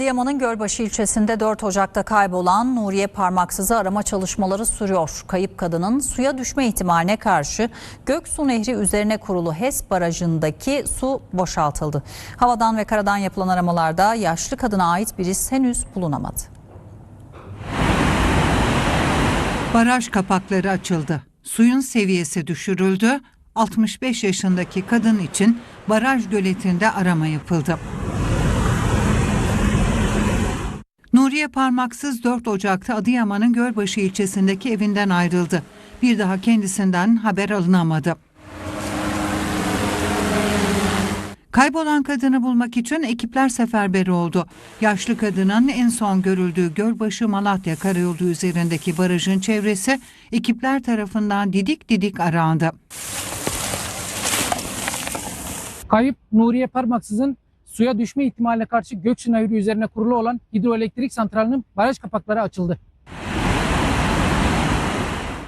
Adıyaman'ın Gölbaşı ilçesinde 4 Ocak'ta kaybolan Nuriye Parmaksız'ı arama çalışmaları sürüyor. Kayıp kadının suya düşme ihtimaline karşı Göksu Nehri üzerine kurulu HES barajındaki su boşaltıldı. Havadan ve karadan yapılan aramalarda yaşlı kadına ait bir henüz bulunamadı. Baraj kapakları açıldı. Suyun seviyesi düşürüldü. 65 yaşındaki kadın için baraj göletinde arama yapıldı. Nuriye Parmaksız 4 Ocak'ta Adıyaman'ın Gölbaşı ilçesindeki evinden ayrıldı. Bir daha kendisinden haber alınamadı. Kaybolan kadını bulmak için ekipler seferber oldu. Yaşlı kadının en son görüldüğü Gölbaşı Malatya Karayolu üzerindeki barajın çevresi ekipler tarafından didik didik arandı. Kayıp Nuriye Parmaksız'ın suya düşme ihtimaline karşı Göksu Nehri üzerine kurulu olan hidroelektrik santralinin baraj kapakları açıldı.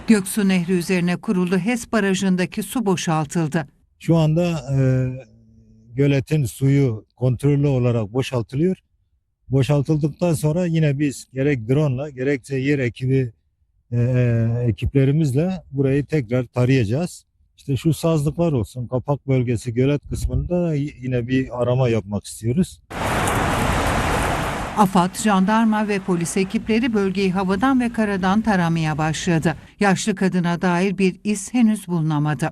Göksu Nehri üzerine kurulu HES barajındaki su boşaltıldı. Şu anda e, göletin suyu kontrollü olarak boşaltılıyor. Boşaltıldıktan sonra yine biz gerek drone'la gerekse yer ekibi e, ekiplerimizle burayı tekrar tarayacağız. İşte şu sazlıklar olsun, kapak bölgesi, gölet kısmında yine bir arama yapmak istiyoruz. AFAD, jandarma ve polis ekipleri bölgeyi havadan ve karadan taramaya başladı. Yaşlı kadına dair bir iz henüz bulunamadı.